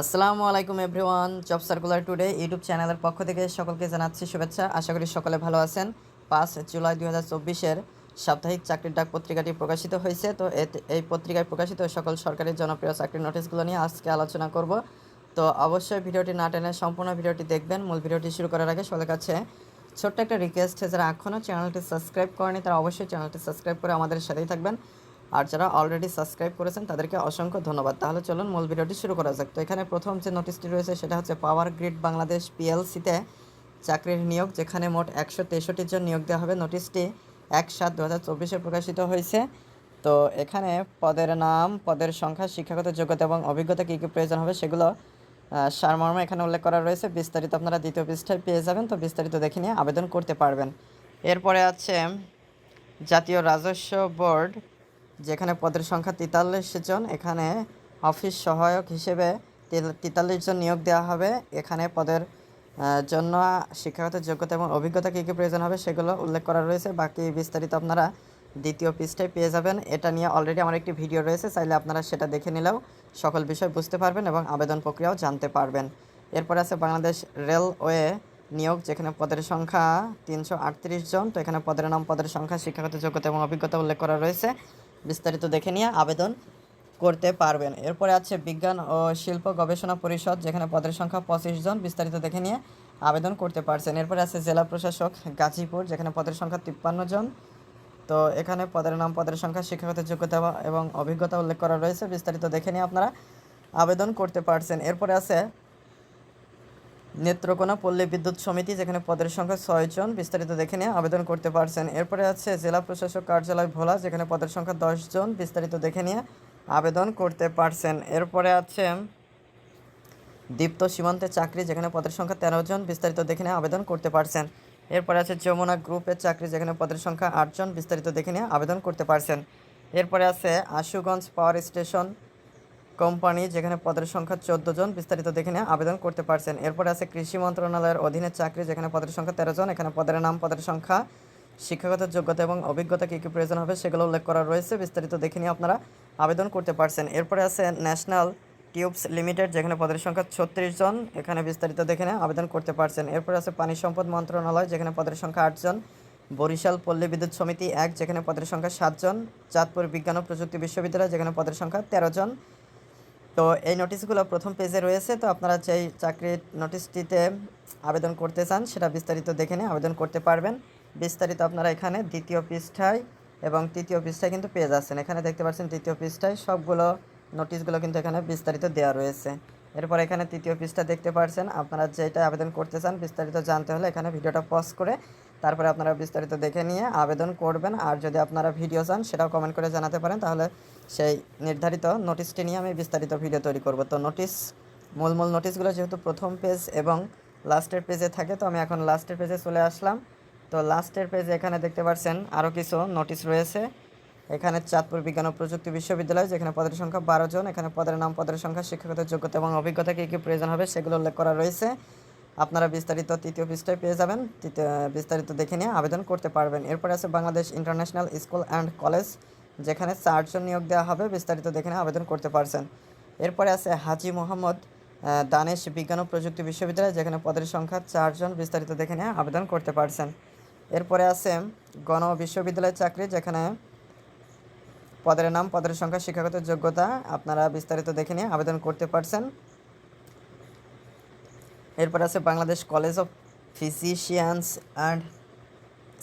আসসালামু আলাইকুম everyone, job circular today YouTube চ্যানেলের পক্ষ থেকে সকলকে জানাচ্ছি শুভেচ্ছা। আশা করি সকলে ভালো আছেন। পাঁচ জুলাই দুই হাজার চব্বিশের সাপ্তাহিক চাকরির ডাক পত্রিকাটি প্রকাশিত হয়েছে। তো এই পত্রিকায় প্রকাশিত সকল সরকারি জনপ্রিয় চাকরির নোটিশগুলো নিয়ে আজকে আলোচনা করব। তো অবশ্যই ভিডিওটি না টেনে সম্পূর্ণ ভিডিওটি দেখবেন। মূল ভিডিওটি শুরু করার আগে সকলের কাছে ছোট্ট একটা রিকোয়েস্ট যারা এখনও চ্যানেলটি সাবস্ক্রাইব করেনি, তারা অবশ্যই চ্যানেলটি সাবস্ক্রাইব করে আমাদের সাথেই থাকবেন। আর যারা অলরেডি সাবস্ক্রাইব করেছেন, তাদেরকে অসংখ্য ধন্যবাদ। তাহলে চলুন মূল ভিডিওটি শুরু করা যাক। তো এখানে প্রথম যে নোটিশটি রয়েছে, সেটা হচ্ছে পাওয়ার গ্রিড বাংলাদেশ পিএলসিতে চাকরির নিয়োগ, যেখানে মোট একশো তেষট্টি জন নিয়োগ দেওয়া হবে। নোটিশটি এক সাত দু হাজার চব্বিশে প্রকাশিত হয়েছে। তো এখানে পদের নাম, পদের সংখ্যা, শিক্ষাগত যোগ্যতা এবং অভিজ্ঞতা কী কী প্রয়োজন হবে, সেগুলো সারমর্ম এখানে উল্লেখ করা রয়েছে। বিস্তারিত আপনারা দ্বিতীয় পৃষ্ঠায় পেয়ে যাবেন। তো বিস্তারিত দেখে নিয়ে আবেদন করতে পারবেন। এরপরে আছে জাতীয় রাজস্ব বোর্ড যেখানে পদের সংখ্যা তেতাল্লিশ জন, এখানে অফিস সহায়ক হিসেবে তেতাল্লিশ জন নিয়োগ দেওয়া হবে। এখানে পদের জন্য শিক্ষাগত যোগ্যতা এবং অভিজ্ঞতা কী কী প্রয়োজন হবে সেগুলো উল্লেখ করা রয়েছে। বাকি বিস্তারিত আপনারা দ্বিতীয় পৃষ্ঠায় পেয়ে যাবেন। এটা নিয়ে অলরেডি আমার একটি ভিডিও রয়েছে, চাইলে আপনারা সেটা দেখে নিলেও সকল বিষয় বুঝতে পারবেন এবং আবেদন প্রক্রিয়াও জানতে পারবেন। এরপর আছে বাংলাদেশ রেলওয়ে নিয়োগ, যেখানে পদের সংখ্যা তিনশো আটত্রিশ জন। তো এখানে পদের নাম, পদের সংখ্যা, শিক্ষাগত যোগ্যতা এবং অভিজ্ঞতা উল্লেখ করা রয়েছে। বিস্তারিত দেখে নিয়ে আবেদন করতে পারবেন। এরপরে আছে বিজ্ঞান ও শিল্প গবেষণা পরিষদ, যেখানে পদের সংখ্যা পঁচিশ জন, বিস্তারিত দেখে নিয়ে আবেদন করতে পারছেন। এরপরে আছে জেলা প্রশাসক গাজীপুর, যেখানে পদের সংখ্যা তিপ্পান্ন জন। তো এখানে পদের নাম, পদের সংখ্যা, শিক্ষাগত যোগ্যতা এবং অভিজ্ঞতা উল্লেখ করা রয়েছে। বিস্তারিত দেখে নিয়ে আপনারা আবেদন করতে পারছেন। এরপরে আছে নেত্রকোনা পল্লী বিদ্যুৎ সমিতি, যেখানে পদের সংখ্যা ছয় জন, বিস্তারিত দেখে নিয়ে আবেদন করতে পারছেন। এরপরে আছে জেলা প্রশাসক কার্যালয় ভোলা, যেখানে পদের সংখ্যা দশ জন, বিস্তারিত দেখে নিয়ে আবেদন করতে পারছেন। এরপরে আছে দীপ্ত সীমান্তে চাকরি, যেখানে পদের সংখ্যা তেরো জন, বিস্তারিত দেখে নিয়ে আবেদন করতে পারছেন। এরপরে আছে যমুনা গ্রুপের চাকরি, যেখানে পদের সংখ্যা আটজন বিস্তারিত দেখে নিয়ে আবেদন করতে পারছেন। এরপরে আছে আশুগঞ্জ পাওয়ার স্টেশন কোম্পানি যেখানে পদের সংখ্যা চোদ্দ জন বিস্তারিত দেখে নিয়ে আবেদন করতে পারছেন। এরপরে আছে কৃষি মন্ত্রণালয়ের অধীনে চাকরি, যেখানে পদের সংখ্যা তেরো জন। এখানে পদের নাম, পদের সংখ্যা, শিক্ষাগত যোগ্যতা এবং অভিজ্ঞতা কী কী প্রয়োজন হবে সেগুলো উল্লেখ করা রয়েছে। বিস্তারিত দেখে নিয়ে আপনারা আবেদন করতে পারছেন। এরপরে আছে ন্যাশনাল টিউবস লিমিটেড, যেখানে পদের সংখ্যা ছত্রিশ জন। এখানে বিস্তারিত দেখে নিয়ে আবেদন করতে পারছেন। এরপরে আছে পানি সম্পদ মন্ত্রণালয়, যেখানে পদের সংখ্যা আটজন বরিশাল পল্লী বিদ্যুৎ সমিতি এক, যেখানে পদের সংখ্যা সাতজন চাঁদপুর বিজ্ঞান ও প্রযুক্তি বিশ্ববিদ্যালয়, যেখানে পদের সংখ্যা তেরো জন। তো এই নোটিশগুলো প্রথম পেজে রয়েছে, তো আপনারা যেই চাকরির নোটিশটিতে আবেদন করতে চান সেটা বিস্তারিত দেখে নিয়ে আবেদন করতে পারবেন। বিস্তারিত আপনারা এখানে দ্বিতীয় পৃষ্ঠায় এবং তৃতীয় পৃষ্ঠায় কিন্তু পেয়ে যাচ্ছেন। এখানে দেখতে পাচ্ছেন তৃতীয় পৃষ্ঠায় সবগুলো নোটিশগুলো কিন্তু এখানে বিস্তারিত দেওয়া রয়েছে। এরপর এখানে তৃতীয় পৃষ্ঠা দেখতে পাচ্ছেন আপনারা যেটা আবেদন করতে চান বিস্তারিত জানতে হলে এখানে ভিডিওটা পজ করে তারপরে আপনারা বিস্তারিত দেখে নিয়ে আবেদন করবেন। আর যদি আপনারা ভিডিও চান, সেটাও কমেন্ট করে জানাতে পারেন। তাহলে সেই নির্ধারিত নোটিশটি নিয়ে আমি বিস্তারিত ভিডিও তৈরি করব। তো নোটিশ মূল মূল নোটিশগুলো যেহেতু প্রথম পেজ এবং লাস্টের পেজে থাকে, তো আমি এখন লাস্টের পেজে চলে আসলাম। তো লাস্টের পেজে এখানে দেখতে পাচ্ছেন আরও কিছু নোটিশ রয়েছে। এখানে চাঁদপুর বিজ্ঞান ও প্রযুক্তি বিশ্ববিদ্যালয়, যেখানে পদের সংখ্যা বারো জন। এখানে পদের নাম, পদের সংখ্যা, শিক্ষাগত যোগ্যতা এবং অভিজ্ঞতা কী কী প্রয়োজন হবে, সেগুলো উল্লেখ করা রয়েছে। আপনারা বিস্তারিত তৃতীয় পৃষ্ঠায় পেয়ে যাবেন। বিস্তারিত দেখে নিয়ে আবেদন করতে পারবেন। এরপরে আছে Bangladesh international school and college, যেখানে চারজন নিয়োগ দেওয়া হবে। বিস্তারিত দেখে নিয়ে আবেদন করতে পারছেন। এরপরে আছে হাজি মোহাম্মদ দানেশ বিজ্ঞান ও প্রযুক্তি বিশ্ববিদ্যালয়, যেখানে পদের সংখ্যা চারজন। বিস্তারিত দেখে নিয়ে আবেদন করতে পারছেন। এরপরে আছে গণ বিশ্ববিদ্যালয় চাকরি, যেখানে পদের নাম, পদের সংখ্যা, শিক্ষাগত যোগ্যতা, আপনারা বিস্তারিত দেখে নিয়ে আবেদন করতে পারছেন। এরপর আছে Bangladesh college of physicians and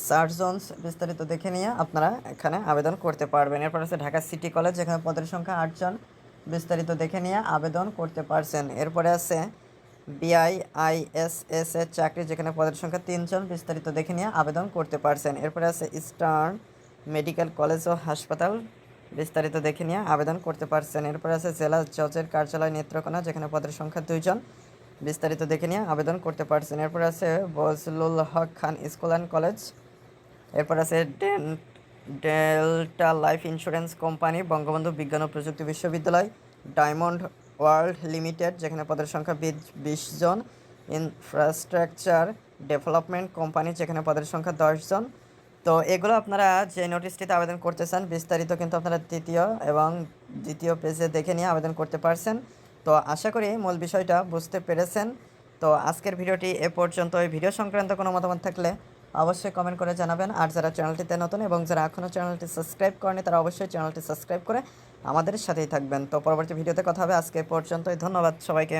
surgeons বিস্তারিত দেখে নিয়ে আপনারা এখানে আবেদন করতে পারবেন। এরপর আছে ঢাকা সিটি কলেজ যেখানে পদের সংখ্যা আটজন, বিস্তারিত দেখে নিয়ে আবেদন করতে পারছেন। এরপরে আছে বিআইআইএসএস এর চাকরি, যেখানে পদের সংখ্যা তিনজন, বিস্তারিত দেখে নিয়ে আবেদন করতে পারছেন। এরপরে আছে ইস্টার্ন মেডিকেল কলেজ ও হাসপাতাল বিস্তারিত দেখে নিয়ে আবেদন করতে পারছেন। এরপরে আছে জেলা জজের কার্যালয় নেত্রকোনা, যেখানে পদের সংখ্যা দুইজন বিস্তারিত দেখে নিয়ে আবেদন করতে পারছেন। এরপর আছে Bajlul Haque Khan school and college. এরপর আছে delta life insurance company, Bangabandhu বিজ্ঞান ও প্রযুক্তি বিশ্ববিদ্যালয়, ডায়মন্ড ওয়ার্ল্ড লিমিটেড, যেখানে পদের সংখ্যা বিশ- জন। ইনফ্রাস্ট্রাকচার ডেভেলপমেন্ট কোম্পানি, যেখানে পদের সংখ্যা জন। তো এগুলো আপনারা যে নোটিশটিতে আবেদন করতে চান, বিস্তারিত কিন্তু আপনারা তৃতীয় এবং দ্বিতীয় পেজে দেখে নিয়ে আবেদন করতে পারছেন। তো আশা করি মূল বিষয়টা বুঝতে পেরেছেন। তো আজকের ভিডিওটি এ পর্যন্ত ওই ভিডিও সংক্রান্ত কোনো মতামত থাকলে অবশ্যই কমেন্ট করে জানাবেন। আর যারা চ্যানেলটিতে নতুন এবং যারা এখনও চ্যানেলটি সাবস্ক্রাইব করেনি তারা অবশ্যই চ্যানেলটি সাবস্ক্রাইব করে আমাদের সাথেই থাকবেন। তো পরবর্তী ভিডিওতে কথা হবে। আজকে পর্যন্তই। ধন্যবাদ সবাইকে।